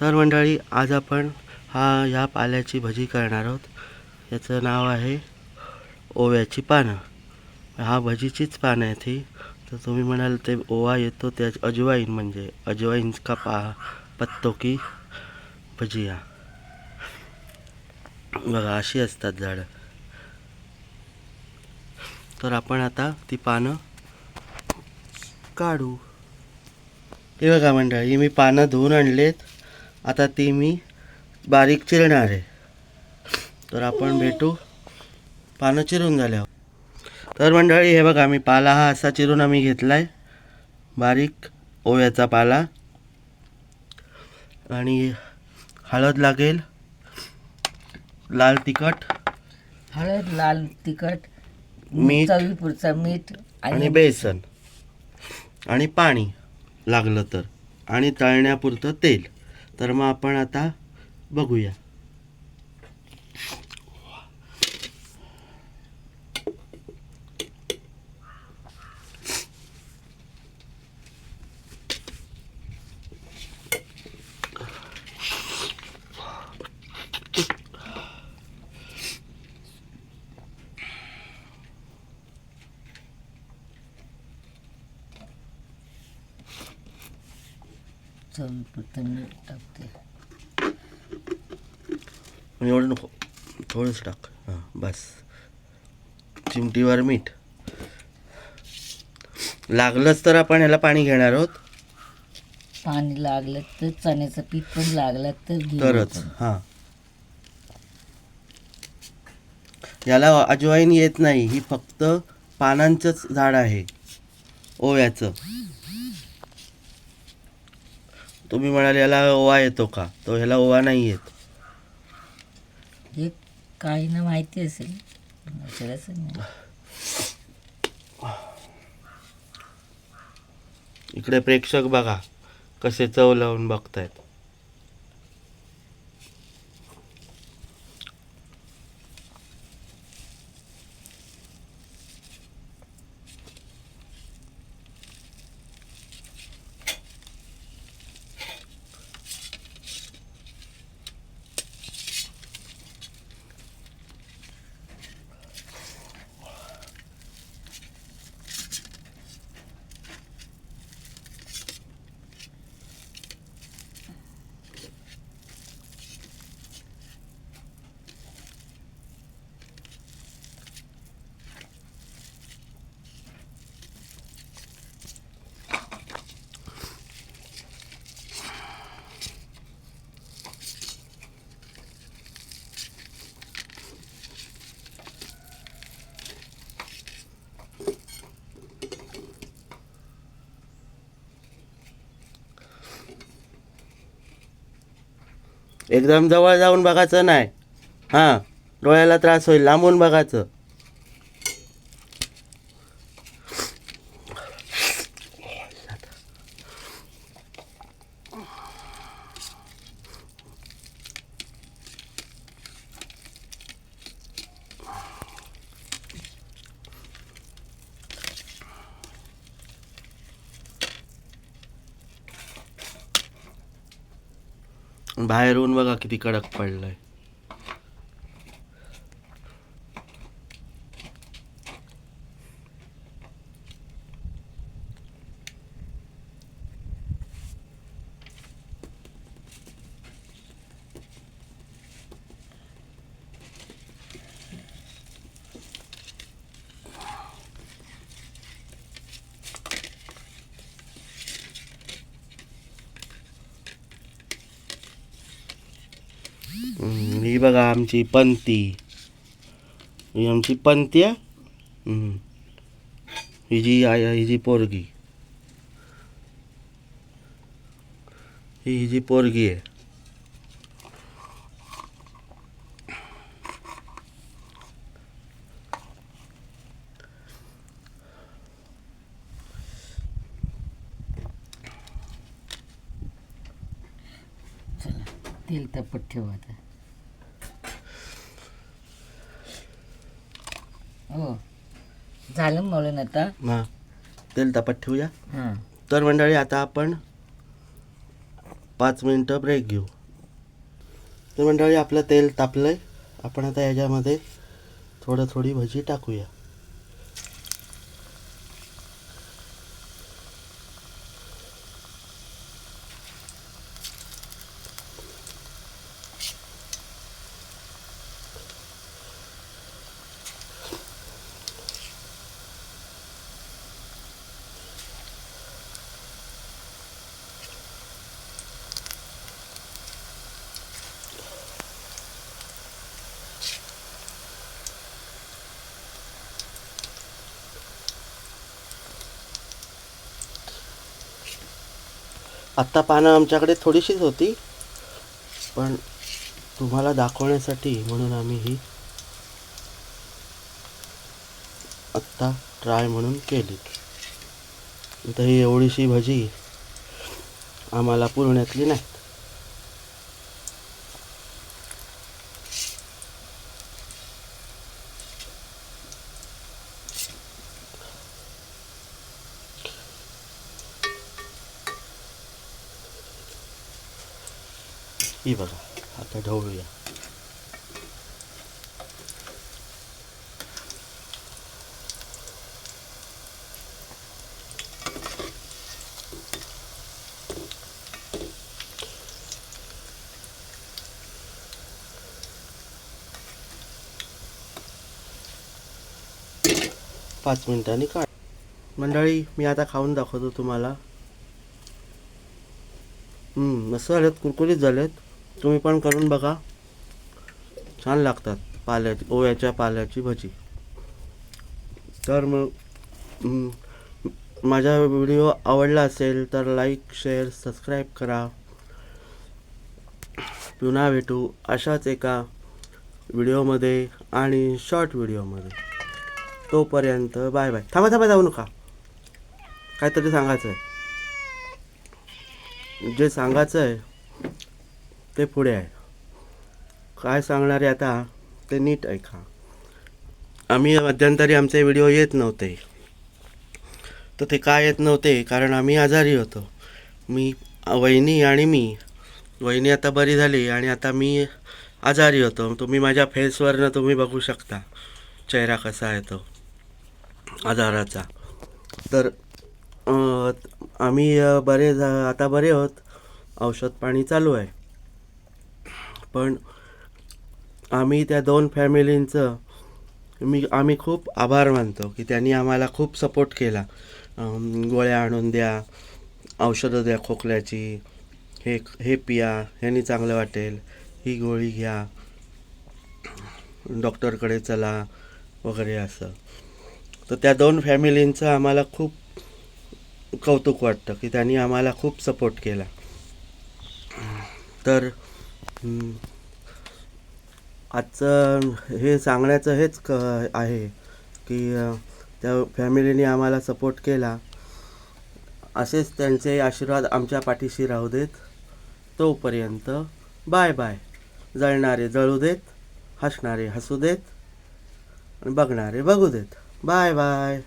तर मंडळी आज आपण हा ह्या पाल्याची भजी करणार आहोत. याचं नाव आहे ओव्याची पानं. हा भजीचीच पानं आहेत ती. तर तुम्ही म्हणाल ते ओवा येतो त्या अजवाईन म्हणजे अजवाईन का पा पत्तो की भजिया. बघा अशी असतात झाडं. तर आपण आता ती पानं काढू. हे बघा मंडळी मी पानं धुवून आणलेत. आता ती मी बारीक चिरणार आहे. तर आपण भेटू. पानं चिरून झाल्यावर. तर मंडळी हे बघा मी पाला हा असा चिरून आम्ही घेतला आहे बारीक ओव्याचा पाला. आणि हळद लागेल. लाल तिखट. हळद लाल तिखट मीठ. चवीपुरचं मीठ आणि आणि बेसन. आणि पाणी लागलं तर. आणि तळण्यापुरतं तेल. तर मग आपण आता बघूया. चवीपुरतं मीठ टाकते. एवढं नको. थोडंच टाक. हां बस. चिमटीवर मीठ. लागलंच तर आपण ह्याला पाणी घेणार आहोत. पाणी लागलं तर चण्याचं पीठ पण लागलं तर तरच. हां. याला अजवाईन येत नाही. ही फक्त पानांचंच झाड आहे. ओव्याचं. तुम्ही म्हणाल याला ओवा येतो का? तो ह्याला ओवा नाही येत. हे काही ना माहिती असेल. नाही. इकडे प्रेक्षक बघा कसे चव लावून बघतायत. एकदम जवळ जाऊन बघायचं नाही. हां डोळ्याला त्रास होईल लांबून बघायचं. बाहेरून बघा किती कडक पडलंय. आहे ही बघा आमची पंती. ही आमची पंती आहे. ही जी आय ही जी पोरगी. ही ही जी पोरगी आहे. तेल तपत ठेवा आता हो झालं म्हणून आता. हां. तेल तापत ठेवूया. हां. तर मंडळी आता आपण पाच मिनटं ब्रेक घेऊ. तर मंडळी आपलं तेल तापलं आहे आपण आता याच्यामध्ये थोडं थोडी भजी टाकूया. आत्ता पानं आमच्याकडे थोडीशीच होती पण तुम्हाला दाखवण्यासाठी म्हणून आम्ही ही आत्ता ट्राय म्हणून केली. तर ही एवढीशी भजी आम्हाला पुरण्यातली नाही. ही बघा आता ढवळूया. पाच मिनिटांनी काढ. मंडळी मी आता खाऊन दाखवतो तुम्हाला. हम्म, मस्त झालेत कुरकुरीत झालेत. तुम्ही पण करून बघा. छान लागतात पाल्याची ओव्याच्या पाल्याची भजी. तर मग माझा व्हिडिओ आवडला असेल तर लाईक शेअर सबस्क्राईब करा. पुन्हा भेटू अशाच एका व्हिडिओमध्ये आणि शॉर्ट व्हिडिओमध्ये. तोपर्यंत बाय बाय. थांबा थांबा जाऊ नका. काहीतरी सांगायचं आहे जे सांगायचं आहे ते पुढे आहे. काय सांगणार आहे आता? ते नीट ऐका. आम्ही मध्यंतरी आमचे व्हिडिओ येत नव्हते. तर ते काय येत नव्हते? कारण आम्ही आजारी होतो. मी वहिनी आणि मी. वहिनी आता बरी झाली आणि आता मी आजारी होतो. तुम्ही माझ्या फेसवरनं तुम्ही बघू शकता. चेहरा कसा आहे तो. आजाराचा. तर आम्ही बरे झा- आता बरे आहोत औषध पाणी चालू आहे. पण आम्ही त्या दोन फॅमिलींचं मी आम्ही खूप आभार मानतो की त्यांनी आम्हाला खूप सपोर्ट केला. गोळ्या आणून द्या औषधं द्या खोकल्याची हे हे पिया ह्यानी चांगलं वाटेल ही गोळी घ्या डॉक्टरकडे चला वगैरे असं. तर त्या दोन फॅमिलींचं आम्हाला खूप कौतुक वाटतं की त्यांनी आम्हाला खूप सपोर्ट केला. तर आजचं हे सांगण्याचं हेच क आहे की त्या फॅमिलीने आम्हाला सपोर्ट केला. असेच त्यांचे आशीर्वाद आमच्या पाठीशी राहू देत. तोपर्यंत बाय बाय. जळणारे जळू देत हसणारे हसू देत आणि बघणारे बघू देत. Bye bye.